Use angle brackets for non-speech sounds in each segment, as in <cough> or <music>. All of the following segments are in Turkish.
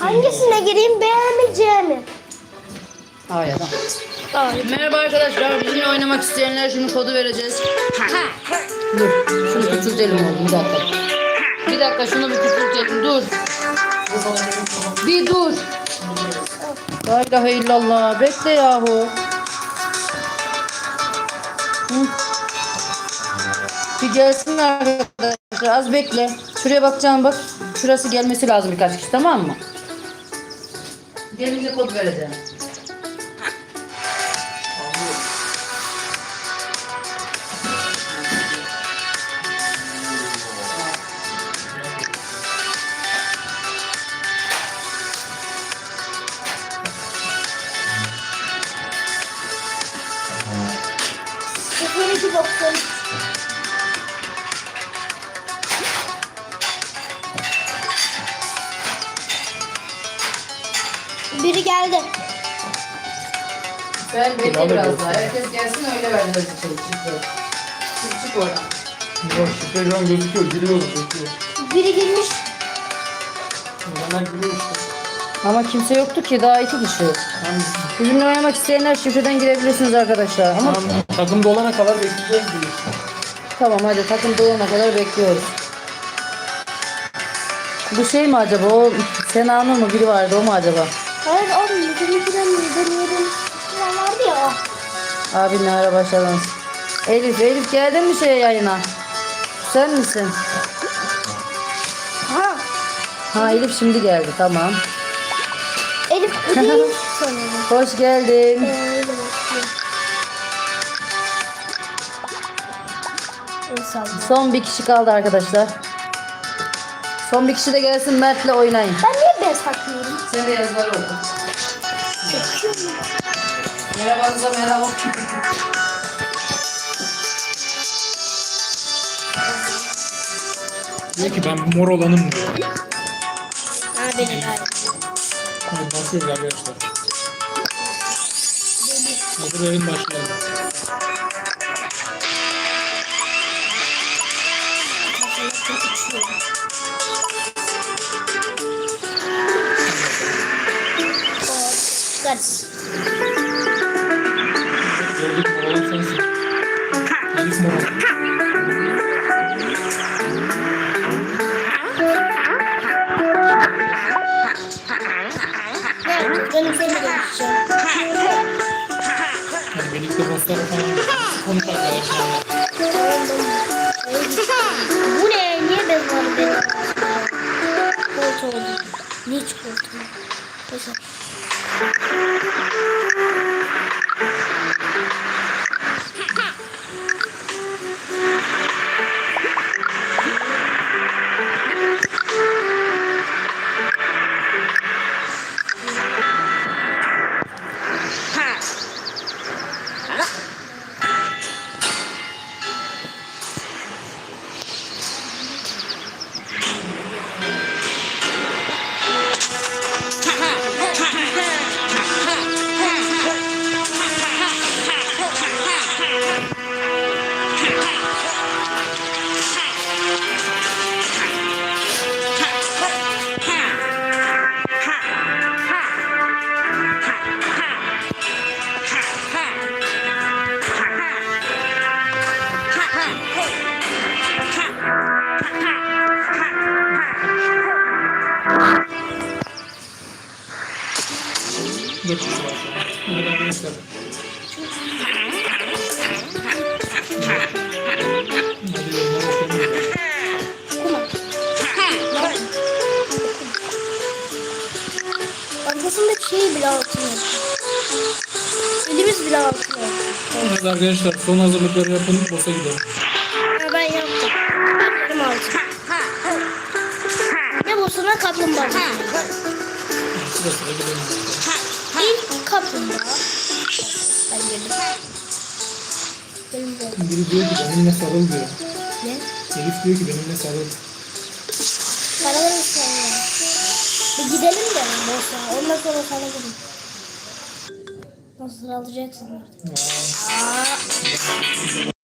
Hangisine gireyim beğenmeyeceğim mi? Hayır. Hayır. Merhaba arkadaşlar. Bizimle oynamak isteyenler şunu kodu vereceğiz. Dur. Şunu küçültelim oğlum. Bir dakika. Bir dakika şunu bir küçültelim. Dur. Bir dur. La ilahe illallah. Bekle yahu. Hı. Bir gelsin arkadaşlar. Az bekle. Şuraya bakacağım bak. Şurası gelmesi lazım birkaç kişi tamam mı? Gelince kod vereceğim. Geldi. Ben bekle biraz daha. Herkes gelsin öyle vereceğiz içeri. Çık, çık, çık oradan. Yok şifre şu an gözüküyor. Giriyor. Bekliyor. Biri girmiş. Hemen giriyor işte. Ama kimse yoktu ki daha iki kişi. Tamam. Bizimle oynamak isteyenler şifreden girebilirsiniz arkadaşlar. Ama Tamam. Takım dolana kadar bekleyeceğiz tamam hadi takım dolana kadar bekliyoruz. Bu şey mi acaba? O Sena'nın mı biri vardı o mu acaba? Hayır oğlum bizimkinden deneyelim. Falan vardı ya o. Abinle ara başladınız. Elif, Elif geldin mi şeye yayına? Sen misin? Ha. Ha Elif şimdi geldi tamam. Elif. <laughs> Hoş geldin. Bakıyor. İnsan. Son bir kişi kaldı arkadaşlar. Son bir kişi de gelsin Mert'le oynayın. Ben takmıyorum? Sen de yazıları oku. Merhabanıza merhaba. Diyor ki ben mor olanım diyor. Ha benim hayır. Hadi basıyoruz arkadaşlar. Hazır verin başlayalım. Çıkarız. Gördük mor olan sensin. Elif mor olan. Evet, benim seni görüşeceğim. Yani birlikte bosslar falan konuş arkadaşlar. Bu ne? Niye bez var benim? Koltuğum. Niye 400 var. Ne kadar gençler. Şeyi bile. Elimiz bile atıyor. Evet arkadaşlar son hazırlıkları yapın. Bosa gidelim. Biri diyor ki benimle sarıl diyor. Ne? Elif diyor ki benimle sarıl. Paraları sonra. Bir gidelim de boşa. Ondan sonra gidelim. Nasıl alacaksın artık? Aa.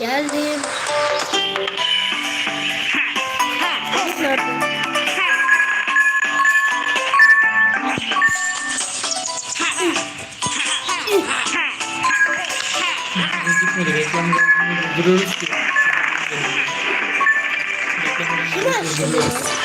Geldim. Gitmedi. Reklam durduruyoruz ki. Kim açtı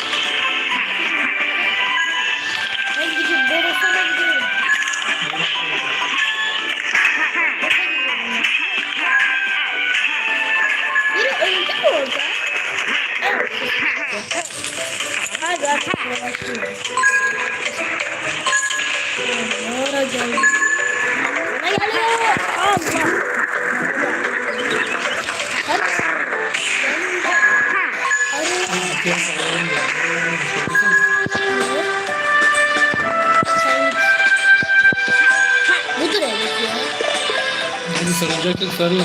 Hadi.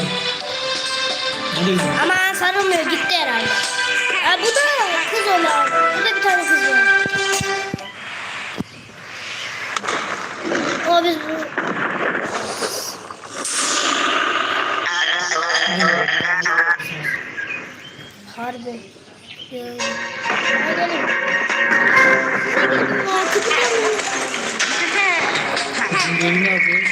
Hadi bizim. Ama sarılmıyor gitti herhalde. Ha, bu da kız olan. Burada bir tane kız var. Ama biz bu... Harbi. Yani. Ha, gelin. Ha, kızı gelin. Bizim gelin ne yapıyor?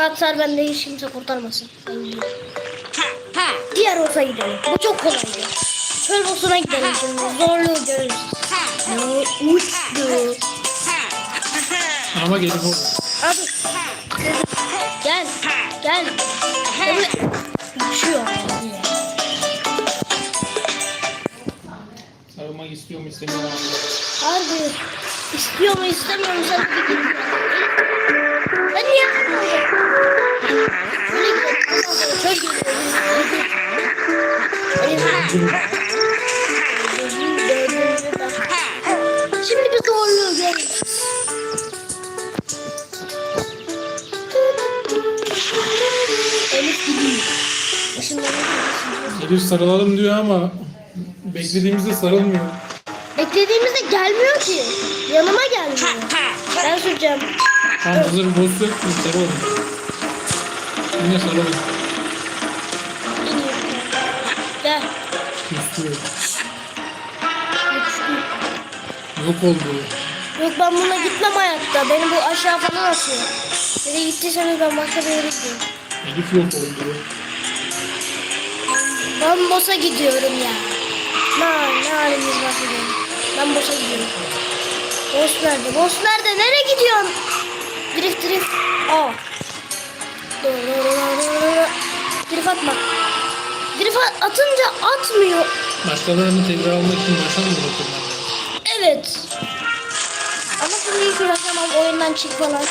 Anahtar bende hiç kimse kurtarmasın. Diğer olsa gidelim. Bu çok kolaydı. Çöl boss'una gidelim şimdi. Zorluğu görürüz. Ne uçtu. Ama gelin o. Abi. Gel. Gel. Tabii uçuyor. Sarılmak istiyor mu istemiyor mu? Harbi. İstiyor mu istemiyor mu sen bir git. Ben niye. Şimdi bir zorluğu görürüz. Elif. Elif sarılalım diyor ama beklediğimizde sarılmıyor. Beklediğimizde gelmiyor ki. Yanıma gelmiyor. Ben süreceğim. Tam hazır boss yok mu? Sarılalım. Yine sarılın. İniyorum. Gel. Üstü Güçlü. yok oldu. Yok ben buna gitmem hayatta. Beni bu aşağı falan atıyor. Nereye gittiyseniz ben başka bir yere gidiyorum. Elif yok oldu. Ben boss'a gidiyorum ya. Ne, ne halimiz var gidiyorum. Ben boss'a gidiyorum. Boss nerede? Boss nerede? Nereye gidiyorsun? Drift drift. Aa. Drift atma. Drift at- atınca atmıyor. Başkalarını tekrar almak için başa mı bırakırlar? Evet. Ama şimdi hiç uğraşamam oyundan çık falan.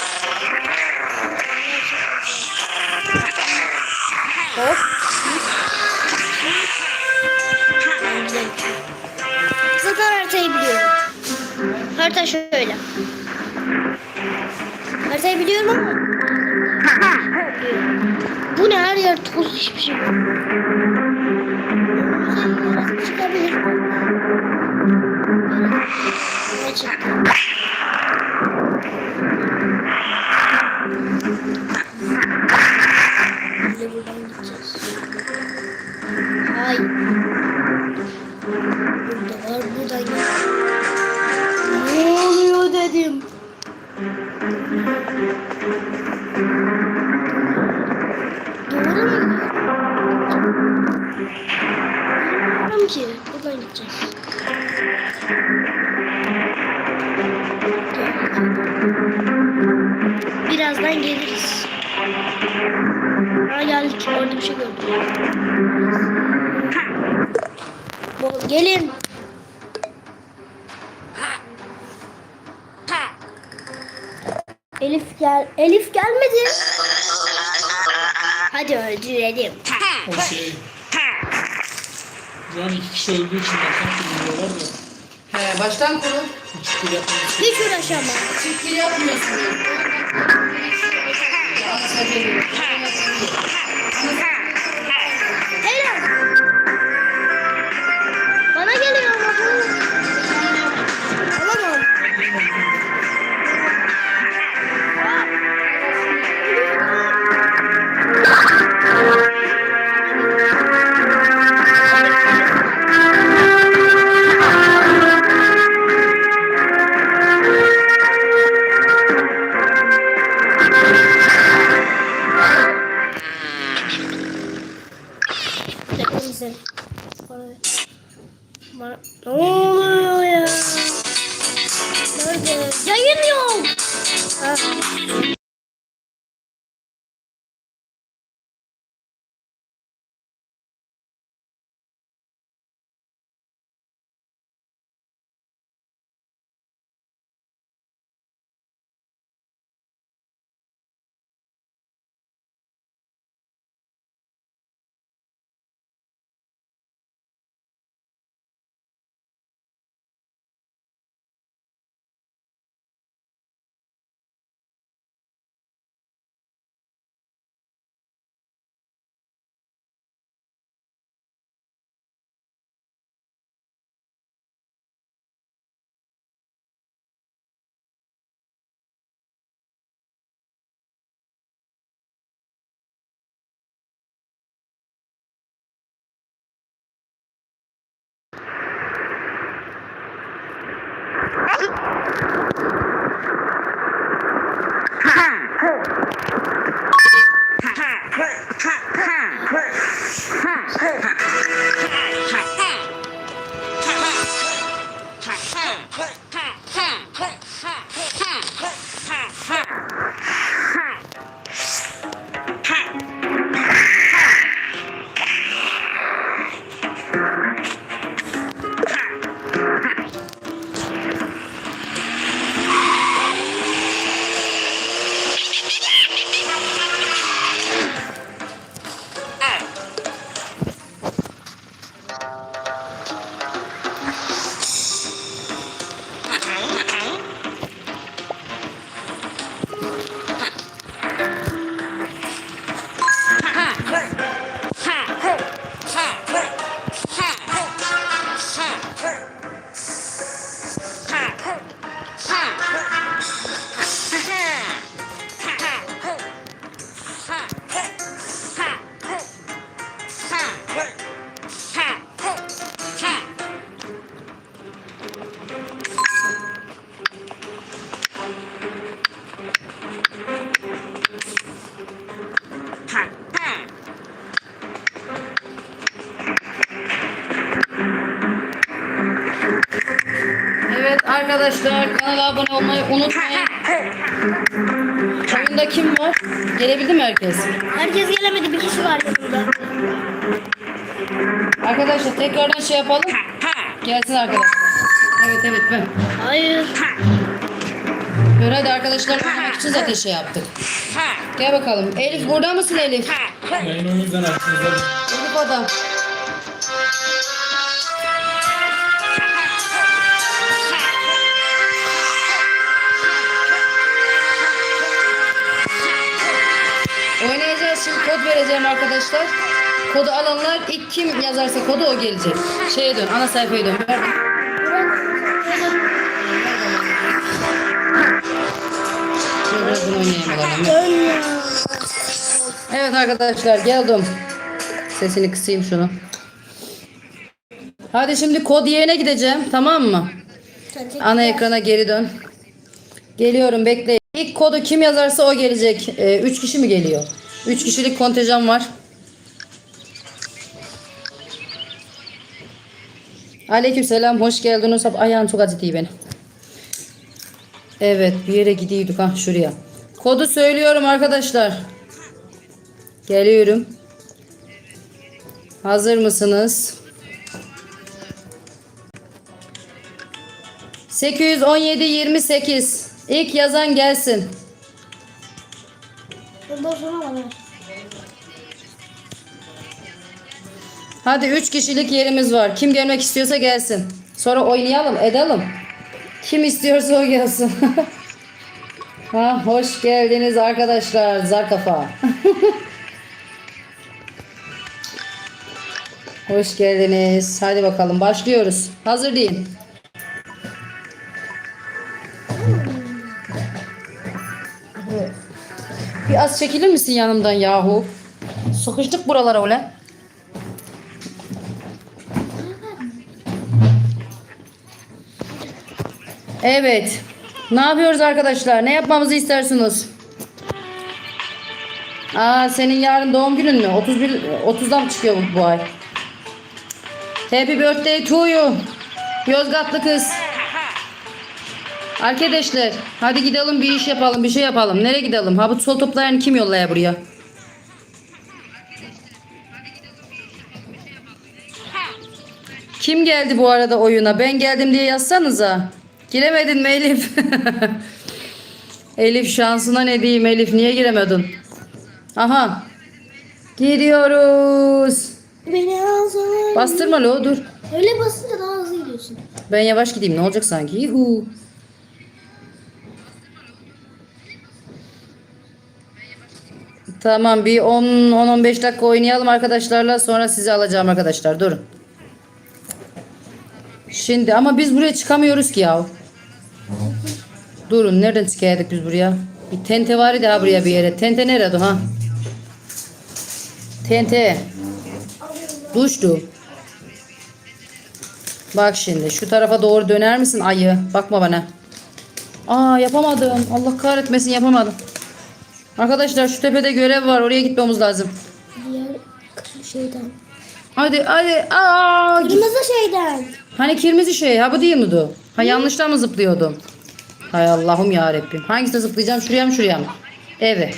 Hop. Zaten haritayı biliyorum. Harita şöyle. Haritayı biliyorum ama. Bu ne her yer toz hiçbir şey yok. Ki. Buradan gideceğiz. Birazdan geliriz. Ha geldik. Orada bir şey gördüm. Bol gelin. Elif gel. Elif gelmedi. Hadi öldürelim. O şey. Şu an iki kişi öldüğü için baştan kuruluyorlar da. He, baştan kurun. Hiç bir yapmamış. Hiç uğraşamam. Çünkü yapmıyorsunuz. <laughs> Ana sayfaya herkes? Herkes gelemedi. Bir kişi var yanımda. Arkadaşlar tekrardan şey yapalım. Gelsin arkadaşlar. Evet evet ben. Hayır. Böyle hadi arkadaşlar oynamak için zaten şey yaptık. Gel bakalım. Elif burada mısın Elif? Yayın o yüzden açtınız. Hadi. Elif adam. Vereceğim arkadaşlar. Kodu alanlar ilk kim yazarsa kodu o gelecek. Şeye dön ana sayfaya dön. Evet arkadaşlar geldim. Sesini kısayım şunu. Hadi şimdi kod yerine gideceğim tamam mı? Ana ekrana geri dön. Geliyorum bekle. İlk kodu kim yazarsa o gelecek. Ee, üç kişi mi geliyor? Üç kişilik kontenjan var. Aleykümselam hoş geldiniz. Ayağım çok acıtıyor beni. Evet bir yere gidiyorduk ha şuraya. Kodu söylüyorum arkadaşlar. Geliyorum. Hazır mısınız? 817 28. İlk yazan gelsin. Ondan sonra bana. Hadi üç kişilik yerimiz var. Kim gelmek istiyorsa gelsin. Sonra oynayalım, edelim. Kim istiyorsa o gelsin. <laughs> ha, hoş geldiniz arkadaşlar. Zarkafa. <laughs> hoş geldiniz. Hadi bakalım başlıyoruz. Hazır değil. Biraz çekilir misin yanımdan yahu? Sıkıştık buralara öyle. Evet. Ne yapıyoruz arkadaşlar? Ne yapmamızı istersiniz? Aa senin yarın doğum günün mü? 31 30'dan mı çıkıyor bu, bu ay? Happy birthday to you. Yozgatlı kız. Arkadaşlar hadi gidelim bir iş yapalım bir şey yapalım. Nereye gidelim? Ha bu sol toplayan kim yollaya buraya? Kim geldi bu arada oyuna? Ben geldim diye yazsanıza. Giremedin mi Elif? <laughs> Elif şansına ne diyeyim Elif niye giremedin? Aha. Gidiyoruz. Beni ağzına. Bastırma lo dur. Öyle basınca daha hızlı gidiyorsun. Ben yavaş gideyim ne olacak sanki? Yuhu. Tamam bir 10-15 dakika oynayalım arkadaşlarla sonra sizi alacağım arkadaşlar durun. Şimdi ama biz buraya çıkamıyoruz ki ya. Durun nereden çıkaydık biz buraya? Bir tente var idi buraya bir yere. Tente nerede ha? Tente. Duştu. Bak şimdi şu tarafa doğru döner misin ayı? Bakma bana. Aa yapamadım. Allah kahretmesin yapamadım. Arkadaşlar şu tepede görev var. Oraya gitmemiz lazım. Diğer şeyden. Hadi hadi. Aa, Kırmızı şeyden. hani kırmızı şey. Ha bu değil mi bu? Ha yanlıştan mı zıplıyordum? Hay Allah'ım ya Rabbim. Hangisine zıplayacağım? Şuraya mı şuraya mı? Evet.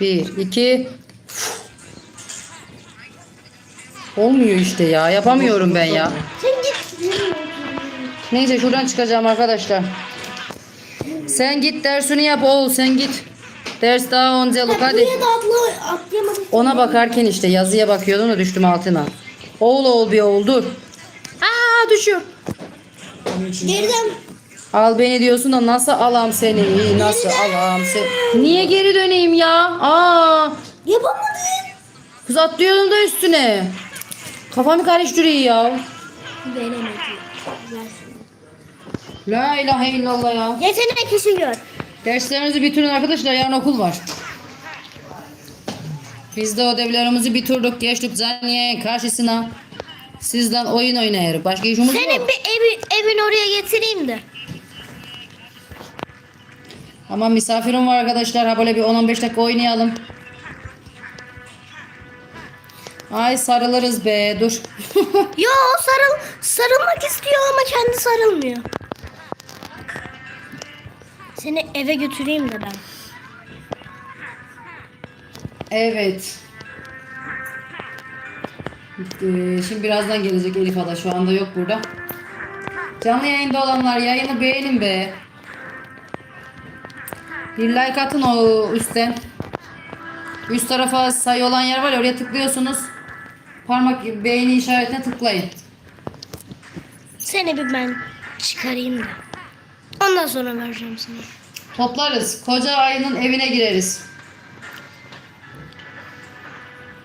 Bir, iki. Olmuyor işte ya. Yapamıyorum ben ya. Sen git. Neyse şuradan çıkacağım arkadaşlar. Sen git dersini yap oğul sen git. Ders daha onceluk hadi. Buraya da atla, atlayamadım. Ona bakarken işte yazıya bakıyordum da düştüm altına. Oğul oğul bir oğul dur. Aa düşüyor. Geriden. Al beni diyorsun da nasıl alam seni? Nasıl alam seni? Niye geri döneyim ya? Aa, Yapamadın. kız atlıyordum da üstüne. Kafamı karıştırıyor ya. Denemedim. La ilahe illallah ya. Yetenek işi gör. Derslerinizi bitirin arkadaşlar. Yarın okul var. Biz de ödevlerimizi bitirdik. Geçtik Zanniye'nin karşısına. Sizden oyun oynayarız. Başka işimiz Senin yok. bir evi, evin oraya getireyim de. Ama misafirim var arkadaşlar. Ha böyle bir 10-15 dakika oynayalım. Ay sarılırız be. Dur. <laughs> Yo o sarıl, sarılmak istiyor ama kendi sarılmıyor. Seni eve götüreyim de ben. evet. Ee, şimdi birazdan gelecek Elif Ada. Şu anda yok burada. Canlı yayında olanlar yayını beğenin be. Bir like atın o üstten. Üst tarafa sayı olan yer var ya oraya tıklıyorsunuz. Parmak beğeni işaretine tıklayın. Seni bir ben çıkarayım da. Ondan sonra vereceğim sana. Toplarız. Koca ayının evine gireriz.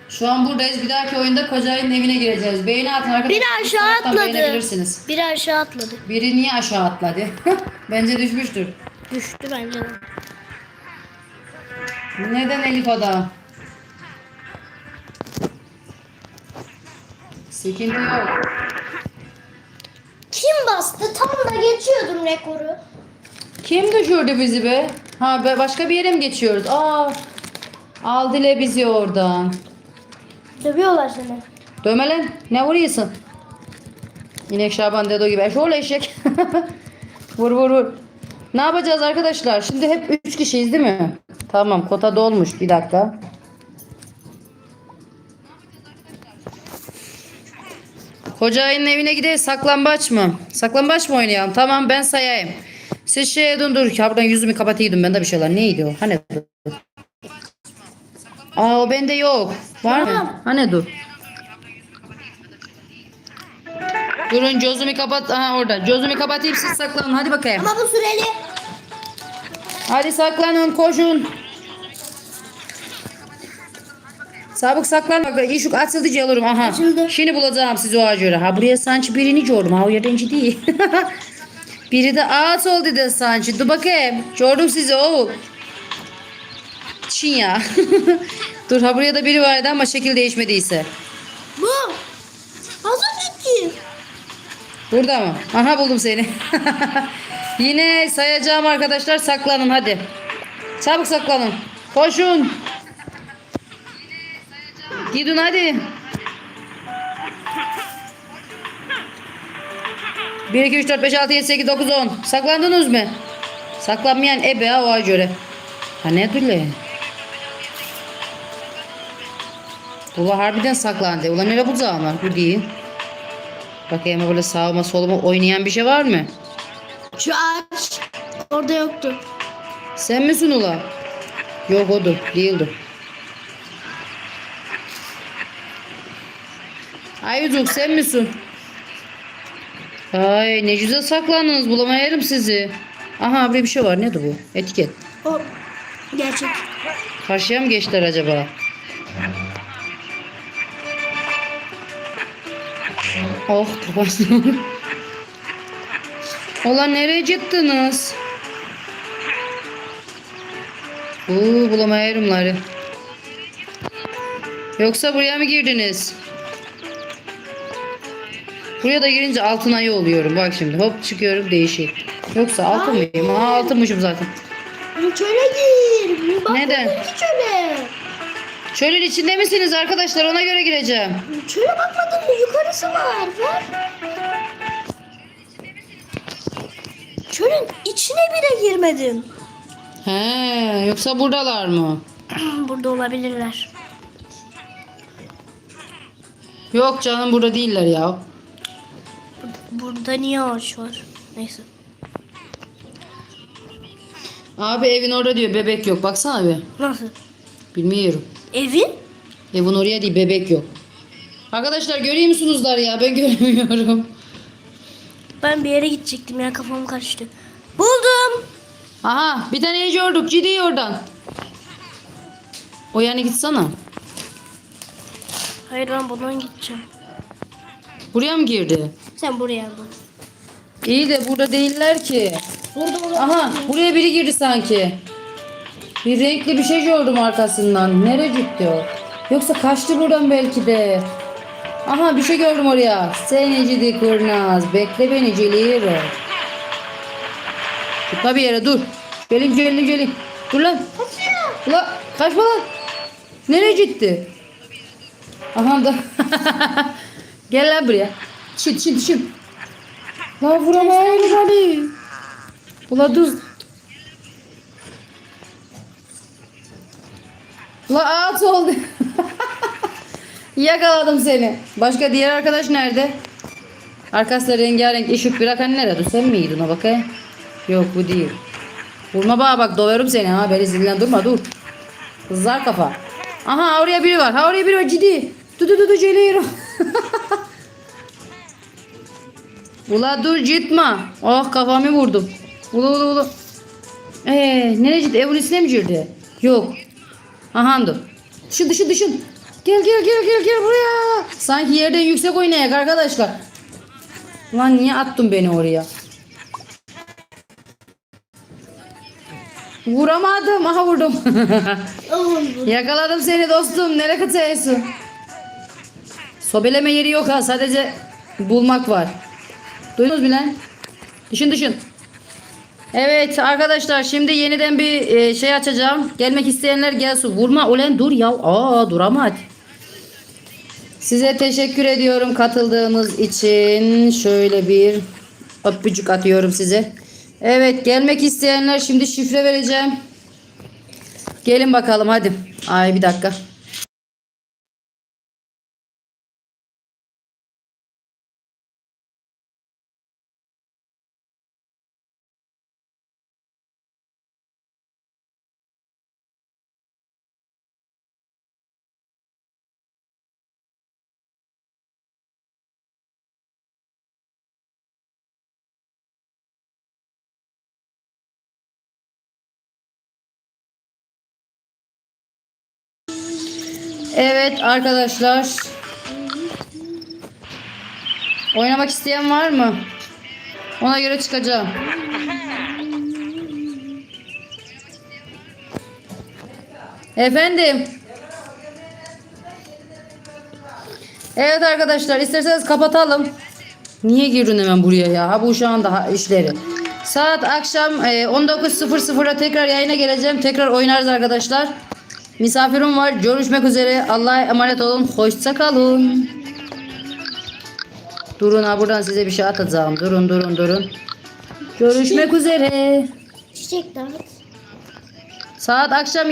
Şu an buradayız. Bir dahaki oyunda koca ayının evine gireceğiz. Beğeni atın arkadaşlar. Biri aşağı atladı. Biri aşağı atladı. Biri niye aşağı atladı? <laughs> Bence düşmüştür. Düştü bence de. Neden Elif Ada? Sıkıntı yok. Kim bastı? Tam da geçiyordum rekoru. Kim düşürdü bizi be? Ha başka bir yere mi geçiyoruz? Aa. Aldılar bizi oradan. Dövüyorlar seni. Dövme lan. Ne vuruyorsun? İnek Şaban Dedo gibi. Şöyle eşek. <laughs> vur vur vur. Ne yapacağız arkadaşlar? Şimdi hep 3 kişiyiz değil mi? Tamam kota dolmuş. Bir dakika. Ayının evine gidelim. Saklambaç mı? Saklambaç mı oynayalım? Tamam ben sayayım. Siz şeye dön dur. Ya buradan yüzümü kapatıyordum ben de bir şeyler. Neydi o? Hani Aa o bende yok. Var mı? Hani dur. Durun gözümü kapat. Aha orada. Gözümü kapatayım siz saklanın. Hadi bakayım. Ama bu süreli. Hadi saklanın koşun. Sabık saklan bak işuk açıldı celurum aha. Açıldı. Şimdi bulacağım sizi o göre. Ha buraya sanki birini gördüm. Ha o yerden inci değil. <laughs> Biri de ağaç oldu dedi sanki. Dur bakayım. Gördüm sizi oğul. Çin ya. <laughs> Dur ha buraya da biri vardı ama şekil değişmediyse. Bu. Az önceki. Burada mı? Aha buldum seni. <laughs> Yine sayacağım arkadaşlar saklanın hadi. Çabuk saklanın. Koşun. Gidin hadi. 1, 2, 3, 4, 5, 6, 7, 8, 9, 10. Saklandınız mı? Saklanmayan ebe ha o göre. Ha ne dile? Ula harbiden saklandı. Ulan nereye bulacağım Bu değil. Bakayım böyle sağıma soluma oynayan bir şey var mı? Şu ağaç. Orada yoktu. Sen misin ula? Yok odur. Değildir. Ayucuk sen misin? Ay ne güzel saklandınız bulamayarım sizi. Aha buraya bir şey var. Nedir bu? Etiket. O gerçek. Karşıya mı geçtiler acaba? Oh kafasını. Ulan nereye gittiniz? Uuu bulamayarımları. Yoksa buraya mı girdiniz? Buraya da girince altın ayı oluyorum. Bak şimdi hop çıkıyorum değişik. Yoksa altın mıyım? Ha altınmışım zaten. Çöle gir. Bak Neden? çöle. Çölün içinde misiniz arkadaşlar? Ona göre gireceğim. Çöle bakmadın mı? Yukarısı var. Ver. Çölün içine bile girmedim. He, yoksa buradalar mı? <clears throat> Burada olabilirler. Yok canım burada değiller ya. Burada niye ağaç var? Neyse. Abi evin orada diyor bebek yok. Baksana bir. Nasıl? Bilmiyorum. Evin? Evin oraya değil bebek yok. Arkadaşlar görüyor musunuzlar ya? Ben <laughs> göremiyorum. Ben bir yere gidecektim ya kafam karıştı. Buldum. Aha bir tane gördük. Ciddi oradan. O yani gitsene. Hayır ben buradan gideceğim. Buraya mı girdi? Sen buraya bul. İyi de burada değiller ki. Burada burada. Aha buraya biri girdi sanki. Bir renkli bir şey gördüm arkasından. Nereye gitti o? Yoksa kaçtı buradan belki de. Aha bir şey gördüm oraya. Seni kurnaz. Bekle beni geliyorum. Tutma bir yere dur. Gelin gelin gelin. Dur lan. Ulan kaçma lan. Nereye gitti? Aha da. <laughs> Gel lan buraya. Şit şit şit. Lan vuramayın beni. Ula dur. Ula ağaç oldu. <laughs> Yakaladım seni. Başka diğer arkadaş nerede? Arkasında rengarenk ışık bırakan nerede? Sen miydin o bakayım? Yok bu değil. Vurma bana bak dolarım seni ha. Beni zillen durma dur. Kızlar kafa. Aha oraya biri var. Ha oraya biri var ciddi. Dur dur dur dur geliyorum. <laughs> Ula dur gitme. Oh kafamı vurdum. Ula ula ula. Ee, nereye gitti? Evin içine mi girdi? Yok. Aha dur. Dışın dışın dışın. Gel gel gel gel gel buraya. Sanki yerden yüksek oynayak arkadaşlar. Lan niye attın beni oraya? Vuramadım. Aha vurdum. <laughs> Yakaladım seni dostum. Nereye kaçıyorsun? Sobeleme yeri yok ha. Sadece bulmak var. Duydunuz mu lan? Düşün düşün. Evet arkadaşlar şimdi yeniden bir e, şey açacağım. Gelmek isteyenler gelsin. Vurma ulen dur ya. Aa durama hadi. Size teşekkür ediyorum katıldığınız için. Şöyle bir öpücük atıyorum size. Evet gelmek isteyenler şimdi şifre vereceğim. Gelin bakalım hadi. Ay bir dakika. Evet arkadaşlar. Oynamak isteyen var mı? Ona göre çıkacağım. Efendim. Evet arkadaşlar isterseniz kapatalım. Niye girdin hemen buraya ya? Bu şu anda ha- işleri. Saat akşam e, 19.00'a tekrar yayına geleceğim. Tekrar oynarız arkadaşlar. Misafirim var. Görüşmek üzere. Allah'a emanet olun. Hoşça kalın. Durun ha buradan size bir şey atacağım. Durun durun durun. Görüşmek üzere. Çiçek dağıt. Saat akşam